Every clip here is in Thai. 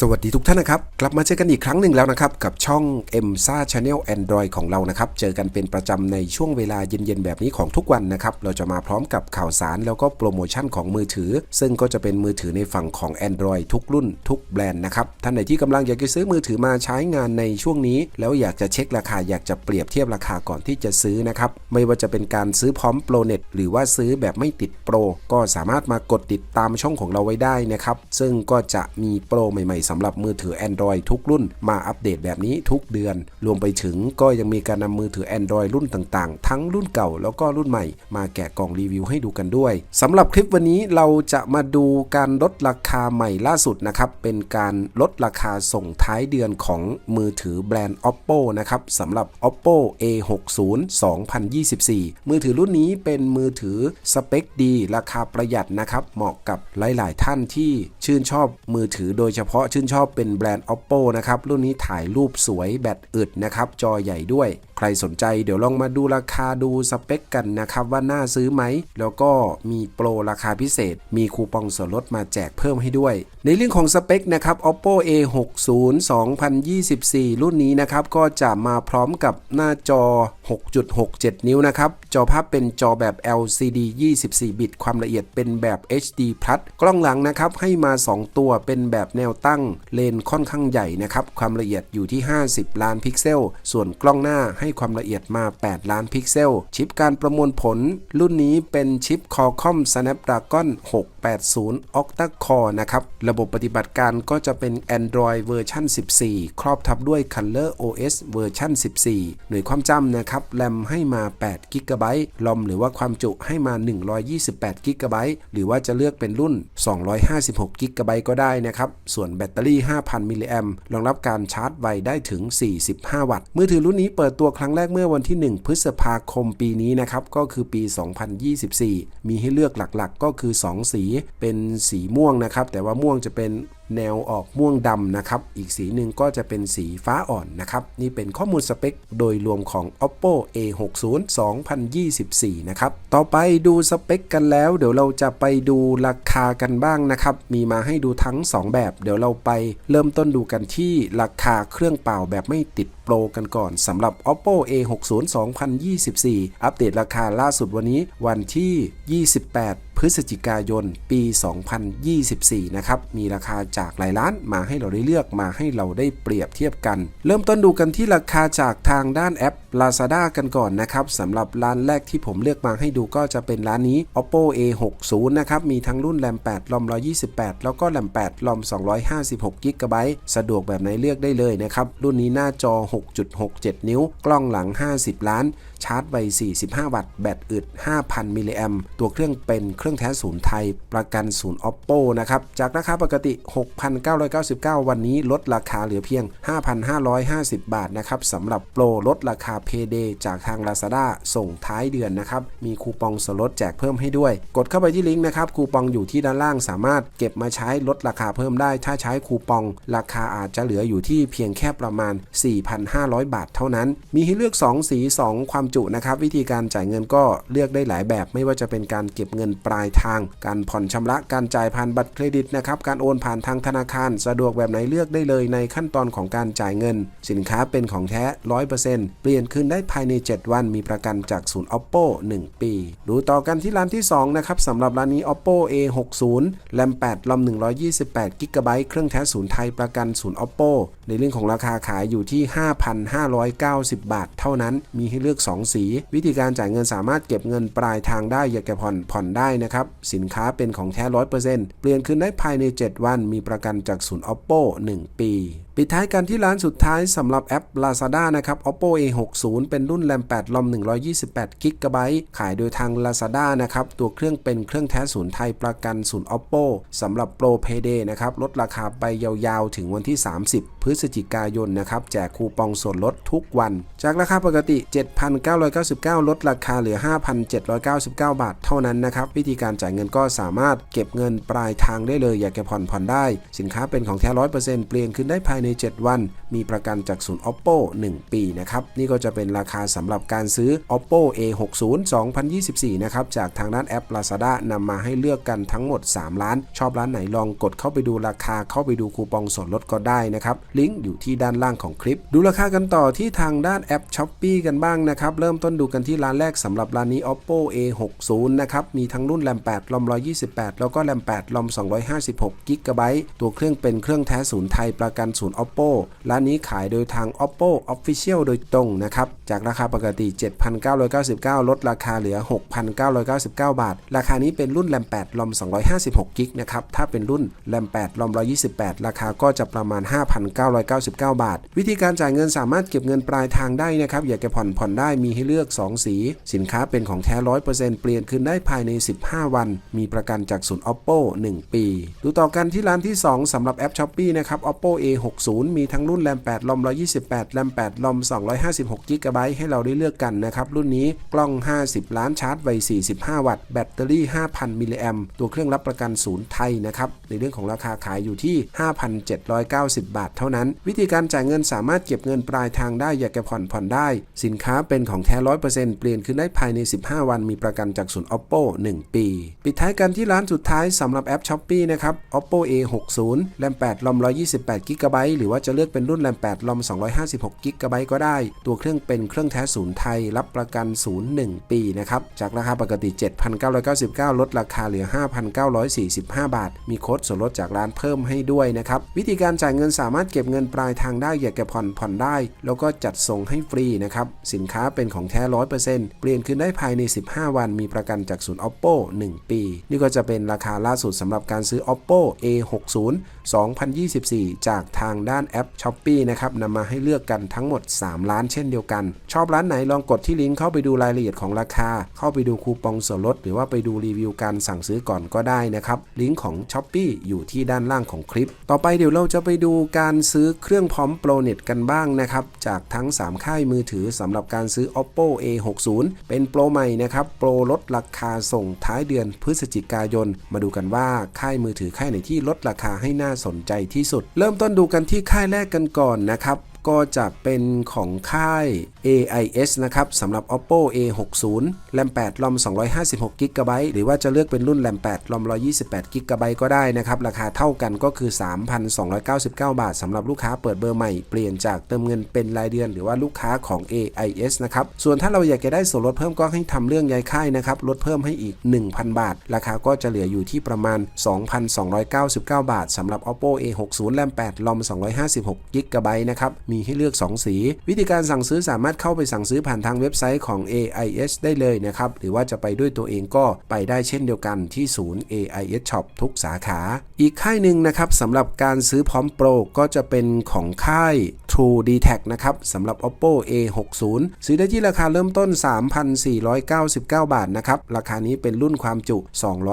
สวัสดีทุกท่านนะครับ กลับมาเจอกันอีกครั้งหนึ่งแล้วนะครับ กับช่อง m s a Channel Android ของเรานะครับ เจอกันเป็นประจำในช่วงเวลาเย็นๆ แบบนี้ของทุกวันนะครับ เราจะมาพร้อมกับข่าวสารแล้วก็โปรโมชั่นของมือถือ ซึ่งก็จะเป็นมือถือในฝั่งของ Android ทุกรุ่นทุกแบรนด์นะครับ ท่านไหนที่กำลังอยากจะซื้อมือถือมาใช้งานในช่วงนี้ แล้วอยากจะเช็คราคาอยากจะเปรียบเทียบราคาก่อนที่จะซื้อนะครับไม่ว่าจะเป็นการซื้อพร้อมโปรเน็ตหรือว่าซื้อแบบไม่ติดโปรก็สามารถมากดติดตามช่องของเราไว้ได้นะครับซึ่งก็จะมีโปรใหม่ๆสำหรับมือถือ Android ทุกรุ่นมาอัปเดตแบบนี้ทุกเดือน รวมไปถึงก็ยังมีการนำมือถือ Android รุ่นต่างๆ ทั้งรุ่นเก่าแล้วก็รุ่นใหม่ มาแกะกล่องรีวิวให้ดูกันด้วยสำหรับคลิปวันนี้เราจะมาดูการลดราคาใหม่ล่าสุดนะครับเป็นการลดราคาส่งท้ายเดือนของมือถือแบรนด์ Oppo นะครับสำหรับ Oppo A60 2024 มือถือรุ่นนี้เป็นมือถือสเปคดี ราคาประหยัดนะครับเหมาะกับหลาย ๆ ท่านที่ชื่นชอบมือถือโดยเฉพาะชื่นชอบเป็นแบรนด์ Oppo นะครับ รุ่นนี้ถ่ายรูปสวยแบตอึดนะครับ จอใหญ่ด้วย รสนใจเดี๋ยวลองมาดูราคาดูสเปคกันนะครับว่าน่าซื้อไหม แล้วก็มีโปรราคาพิเศษ มีคูปองส่วนลดมาแจกเพิ่มให้ด้วย ในเรื่องของสเปคนะครับ Oppo A60 2024 รุ่นนี้นะครับ ก็จะมาพร้อมกับหน้าจอ 6.67 นิ้วนะครับ จอภาพเป็นจอแบบ LCD 24 บิต ความละเอียดเป็นแบบ HD+ กล้องหลังนะครับ ให้มา 2 ตัวเป็นแบบแนวตั้ง เลนค่อนข้างใหญ่นะครับ ความละเอียดอยู่ที่ 50 ล้านพิกเซล ส่วนกล้องหน้าให้ความละเอียดมา 8 ล้านพิกเซล ชิปการประมวลผล รุ่นนี้เป็นชิป Qualcomm Snapdragon 680 Octa Core นะครับ ระบบปฏิบัติการก็จะเป็น Android เวอร์ชัน14 ครอบทับด้วย Color OS เวอร์ชัน14 หน่วยความจำนะครับแรมให้มา8 g b ลอมหรือว่าความจุให้มา 128 g b หรือว่าจะเลือกเป็นรุ่น 256 g b ก็ได้นะครับ ส่วนแบตเตอรี่ 5,000 มิลลิแอมรองรับการชาร์จไวได้ถึง 45 วัตต์ มือถือรุ่นนี้เปิดตัวครั้งแรกเมื่อวันที่ 1 พฤษภาคมปีนี้นะครับก็คือปี 2024 มีให้เลือกหลักๆก็คือ 2 สีเป็นสีม่วงนะครับ แต่ว่าม่วงจะเป็น แนวออกม่วงดำนะครับ อีกสีหนึ่งก็จะเป็นสีฟ้าอ่อนนะครับ นี่เป็นข้อมูลสเปคโดยรวมของ oppo a60 2024 นะครับ ต่อไปดูสเปคกันแล้ว เดี๋ยวเราจะไปดูราคากันบ้างนะครับ มีมาให้ดูทั้ง 2 แบบ เดี๋ยวเราไปเริ่มต้นดูกันที่ราคาเครื่องเปล่าแบบไม่ติดโปรกันก่อนสำหรับ oppo a60 2024 อัปเดตราคาล่าสุดวันนี้วันที่ 28 พฤศจิกายนปี 2024 นะครับ มีราคาจากหลายร้านมาให้เราได้เลือกมาให้เราได้เปรียบเทียบกัน เริ่มต้นดูกันที่ราคาจากทางด้านแอป Lazada กันก่อนนะครับสำหรับร้านแรกที่ผมเลือกมาให้ดูก็จะเป็นร้านนี้ oppo a60 นะครับมีทั้งรุ่นแรม8ลอม128 แล้วก็แรม8ลอม256 g b สะดวกแบบไหนเลือกได้เลยนะครับ รุ่นนี้หน้าจอ 6.67 นิ้ว กล้องหลัง 50 ล้าน ชาร์จไว45 วัตต์ แบตอึด 5,000 มิลลิแอมตัวเครื่องเป็นเครื่องแท้ศูนย์ไทย ประกันศูนย์ oppo นะครับ จากราคาปกติ 6,999 วันนี้ลดราคาเหลือเพียง 5,550 บาทนะครับสำหรับโปรลดราคา Payday จากทาง Lazada ส่งท้ายเดือนนะครับ มีคูปองส่วนลดแจกเพิ่มให้ด้วย กดเข้าไปที่ลิงก์นะครับ คูปองอยู่ที่ด้านล่างสามารถเก็บมาใช้ลดราคาเพิ่มได้ ถ้าใช้คูปอง ราคาอาจจะเหลืออยู่ที่เพียงแค่ประมาณ 4,500 บาทเท่านั้น มีให้เลือก 2 สี 2 ความจุนะครับ วิธีการจ่ายเงินก็เลือกได้หลายแบบ ไม่ว่าจะเป็นการเก็บเงินปลายทาง การผ่อนชำระ การจ่ายผ่านบัตรเครดิตนะครับ การโอนผ่านทางธนาคาร สะดวกแบบไหนเลือกได้เลยในขั้นตอนของการจ่ายเงิน สินค้าเป็นของแท้ 100%เปลี่ยนคืนได้ภายใน 7 วันมีประกันจากศูนย์ oppo 1 ปี ดูต่อกันที่ร้านที่ 2 นะครับสำหรับร้านนี้ oppo a60 แรม8ลอม128 g b เครื่องแท้ศูนย์ไทยประกันศูนย์ oppo ในเรื่องของราคาขายอยู่ที่ 5,590 บาท เท่านั้นมีให้เลือก 2 สี วิธีการจ่ายเงินสามารถเก็บเงินปลายทางได้อยากจะผ่อนผ่อนได้นะครับ สินค้าเป็นของแท้ 100%เปลี่ยนคืนได้ภายใน 7 วันมีประกันจากศูนย์ oppo 1 ปีปิดท้ายกันที่ร้านสุดท้ายสำหรับแอป Lazada นะครับ oppo a60 เป็นรุ่นแรม8 ROM 128 g b ขายโดยทาง Lazada นะครับ ตัวเครื่องเป็นเครื่องแท้ศูนย์ไทยประกันศูนย์ oppo สำหรับ Pro Payday นะครับ ลดราคาไปยาวๆ ถึงวันที่ 30พฤศจิกายนนะครับแจกคูปองส่วนลดทุกวัน จากราคาปกติ 7,999 ลดราคาเหลือ 5,799 บาท เท่านั้นนะครับ วิธีการจ่ายเงินก็สามารถเก็บเงินปลายทางได้เลย อยากจะผ่อนผ่อนได้ สินค้าเป็นของแท้100%เปลี่ยนคืนได้ภายใน 7 วัน มีประกันจากศูนย์ oppo 1 ปีนะครับนี่ก็จะเป็นราคาสำหรับการซื้อ oppo a60 2024 นะครับจากทางด้านแอป lazada นำมาให้เลือกกันทั้งหมด 3 ร้าน ชอบร้านไหนลองกดเข้าไปดูราคาเข้าไปดูคูปองส่วนลดก็ได้นะครับลิงก์อยู่ที่ด้านล่างของคลิป ดูราคากันต่อที่ทางด้านแอป s h อ p e e กันบ้างนะครับเริ่มต้นดูกันที่ร้านแรกสำหรับร้านนี้ oppo a60 นะครับมีทั้งรุ่นแรม8ลอม128 แล้วก็แรม8ลอม256 g b ตัวเครื่องเป็นเครื่องแท้ศูนย์ไทยประกันศูนย์ oppo ร้านนี้ขายโดยทาง oppo official โดยตรงนะครับจากราคาปกติ 7,999 ลดราคาเหลือ 6,999 บาท ราคานี้เป็นรุ่นแรม8ลอม256 g นะครับถ้าเป็นรุ่นแรม8ลอม128 ราคาก็จะประมาณ999 บาท วิธีการจ่ายเงินสามารถเก็บเงินปลายทางได้นะครับอยากจะผ่อนผ่อนได้มีให้เลือก 2 สี สินค้าเป็นของแท้100%เปลี่ยนคืนได้ภายใน 15 วัน มีประกันจากศูนย์ oppo 1 ปี ดูต่อกันที่ร้านที่ 2สำหรับแอป Shopee นะครับ oppo a60 มีทั้งรุ่นแรม8ลอม128แรม8ลอม256 g b ให้เราได้เลือกกันนะครับรุ่นนี้กล้อง 50 ล้านชาร์จไว45 วัตต์แบตเตอรี่ 5,000 มิลลิแอมตัวเครื่องรับประกันศูนย์ไทยนะครับในเรื่องของราคาขายอยู่ที่ 5,790 บาทเท่านั้น วิธีการจ่ายเงินสามารถเก็บเงินปลายทางได้อยากจะผ่อนผ่อนได้ สินค้าเป็นของแท้100%เปอร์เซ็นต์เปลี่ยนคืนได้ภายใน 15 วันมีประกันจากศูนย์ oppo 1 ปี ปิดท้ายกันที่ร้านสุดท้ายสำหรับแอป Shopee นะครับ oppo a60 แรม8ลอม128 g b หรือว่าจะเลือกเป็นรุ่นแรม8ลอม256 g b ก็ได้ ตัวเครื่องเป็นเครื่องแท้ศูนย์ไทยรับประกันศูนย์1ปีนะครับจากราคาปกติ 7,999 ลดราคาเหลือ 5,945 บาท มีโค้ดส่วนลดจากร้านเพิ่มให้ด้วยนะครับวิธีการจ่ายเงินสามารถเก็บเงินปลายทางได้อยากจะผ่อนผ่อนได้ แล้วก็จัดส่งให้ฟรีนะครับ สินค้าเป็นของแท้100%เปอร์เซ็นต์เปลี่ยนคืนได้ภายใน 15 วัน มีประกันจากศูนย์ oppo 1 ปี นี่ก็จะเป็นราคาล่าสุดสำหรับการซื้อ oppo a60 2024 จากทางด้านแอป Shopee นะครับนำมาให้เลือกกันทั้งหมด 3 ร้านเช่นเดียวกัน ชอบร้านไหนลองกดที่ลิงก์เข้าไปดูรายละเอียดของราคา เข้าไปดูคูปองส่วนลด หรือว่าไปดูรีวิวการสั่งซื้อก่อนก็ได้นะครับลิงก์ของ Shopee อยู่ที่ด้านล่างของคลิป ต่อไปเดี๋ยวเราจะไปดูการซื้อเครื่องพร้อมโปรเน็ตกันบ้างนะครับ จากทั้ง 3 ค่ายมือถือสำหรับการซื้อ oppo a60 เป็นโปรใหม่นะครับ โปรลดราคาส่งท้ายเดือนพฤศจิกายน มาดูกันว่าค่ายมือถือค่ายไหนที่ลดราคาให้น่าสนใจที่สุด เริ่มต้นดูกันที่ค่ายแรกกันก่อนนะครับก็จะเป็นของค่าย AIS นะครับสำหรับ oppo a60 แรม8ลอม256 g b หรือว่าจะเลือกเป็นรุ่นแรม8ลอม128 g b ก็ได้นะครับ ราคาเท่ากันก็คือ 3,299 บาทสำหรับลูกค้าเปิดเบอร์ใหม่ เปลี่ยนจากเติมเงินเป็นรายเดือนหรือว่าลูกค้าของ AIS นะครับ ส่วนถ้าเราอยากจะได้ส่วนลดเพิ่มก็ให้ทำเรื่องย้ายค่ายนะครับ ลดเพิ่มให้อีก 1,000 บาท ราคาก็จะเหลืออยู่ที่ประมาณ 2,299 บาทสำหรับ oppo a60 แรม8ลอม256 g b นะครับ มีให้เลือก 2 สี วิธีการสั่งซื้อสามารถเข้าไปสั่งซื้อผ่านทางเว็บไซต์ของ AIS ได้เลยนะครับ หรือว่าจะไปด้วยตัวเองก็ไปได้เช่นเดียวกันที่ศูนย์ AIS Shop ทุกสาขา อีกค่ายหนึ่งนะครับสำหรับการซื้อพร้อมโปรก็จะเป็นของค่าย True d t a c นะครับสำหรับ oppo a60 ซื้อได้ที่ราคาเริ่มต้น 3,499 บาทนะครับ ราคานี้เป็นรุ่นความจุ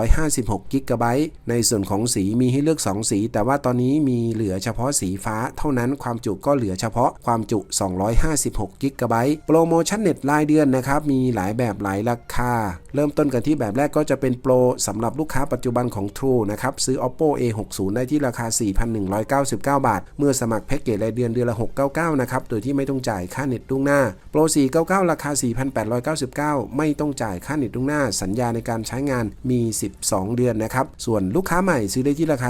256 g b ในส่วนของสีมีให้เลือก 2 สี แต่ว่าตอนนี้มีเหลือเฉพาะสีฟ้า เท่านั้นความจุก็เหลือเฉพาะความจุ 256 g b โปรโมชั่นเน็ตรายเดือนนะครับมีหลายแบบหลายราคา เริ่มต้นกันที่แบบแรกก็จะเป็นโปรสำหรับลูกค้าปัจจุบันของ True นะครับซื้อ oppo a60 ได้ที่ราคา 4,199 บาท เมื่อสมัครแพ็กเกจรายเดือนเดือนละ 699 นะครับโดยที่ไม่ต้องจ่ายค่าเน็ตล่วงหน้าโปร 499 ราคา 4,899 ไม่ต้องจ่ายค่าเน็ตล่วงหน้า สัญญาในการใช้งานมี 12 เดือนนะครับส่วนลูกค้าใหม่ซื้อได้ที่ราคา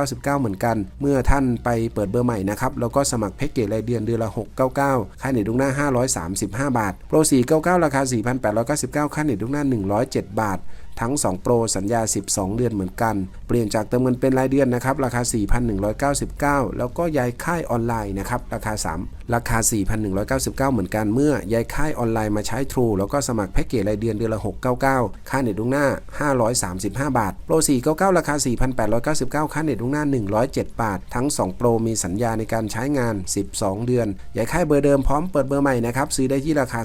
4,199 เหมือนกัน เมื่อท่านไปเปิดเบอร์ใหม่นะครับแล้วก็สมัครแพ็กเกจรายเดือนเดือนละ 699 ค่าเน็ตล่วงหน้า535 บาท โปร 499 ราคา 4,899 ค่าเน็ตล่วงหน้า 107 บาท ทั้ง 2 โปรสัญญา 12 เดือนเหมือนกัน เปลี่ยนจากเติมเงินเป็นรายเดือนนะครับ ราคา 4,199 แล้วก็ย้ายค่ายออนไลน์นะครับ ราคา 3 ราคา 4,199 เหมือนกัน เมื่อย้ายค่ายออนไลน์มาใช้ True แล้วก็สมัครแพ็กเกจรายเดือนเดือนละ 699 ค่าเน็ตล่วงหน้า 535 บาท โปร 499 ราคา 4,899 ค่าเน็ตล่วงหน้า 107 บาท ทั้ง 2 โปรมีสัญญาในการใช้งาน 12 เดือน ย้ายค่ายเบอร์เดิมพร้อมเปิดเบอร์ใหม่นะครับ ซื้อได้ที่ราคา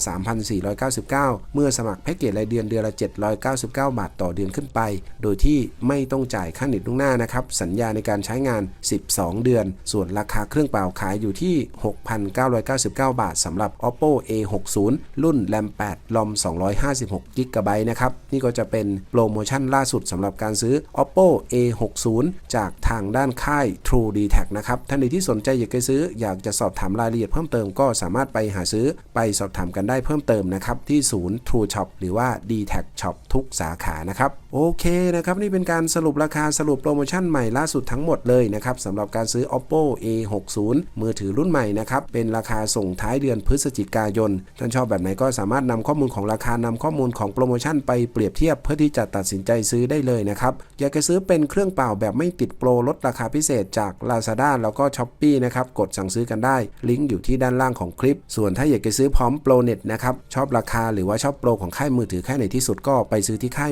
3,499 เมื่อสมัครแพ็กเกจรายเดือนเดือนละ 799 บาทต่อเดือนขึ้นไป โดยที่ไม่ต้องจ่ายค่าเน็ตล่วงหน้านะครับ สัญญาในการใช้งาน 12 เดือน ส่วนราคาเครื่องเปล่าขายอยู่ที่ 6,999 บาทสำหรับ oppo a60 รุ่น ram 8 rom 256 g b นะครับ นี่ก็จะเป็นโปรโมชั่นล่าสุดสำหรับการซื้อ oppo a60 จากทางด้านค่าย true d t a c นะครับ ท่านใดที่สนใจอยากจะซื้อ อยากจะสอบถามรายละเอียดเพิ่มเติมก็สามารถไปหาซื้อไปสอบถามกันได้เพิ่มเติมนะครับที่ศูนย์ True Shop หรือว่า d t a c Shop ทุกสาขานะครับโอเคนะครับนี่เป็นการสรุปราคาสรุปโปรโมชั่นใหม่ล่าสุดทั้งหมดเลยนะครับสำหรับการซื้อ oppo a60 มือถือรุ่นใหม่นะครับเป็นราคาส่งท้ายเดือนพฤศจิกายนท่านชอบแบบไหนก็สามารถนำข้อมูลของราคานำข้อมูลของโปรโมชั่นไปเปรียบเทียบเพื่อที่จะตัดสินใจซื้อได้เลยนะครับอยากจะซื้อเป็นเครื่องเปล่าแบบไม่ติดโปรลดราคาพิเศษจาก Lazada แล้วก็ s h อ p e e นะครับกดสั่งซื้อกันได้ ลิงก์อยู่ที่ด้านล่างของคลิป ส่วนถ้าอยากจะซื้อพร้อมโปรเน็ตนะครับชอบราคาหรือว่าชอบโปรของค่ายมือถือค่ายไหนที่สุดก็ไปซื้อที่ค่าย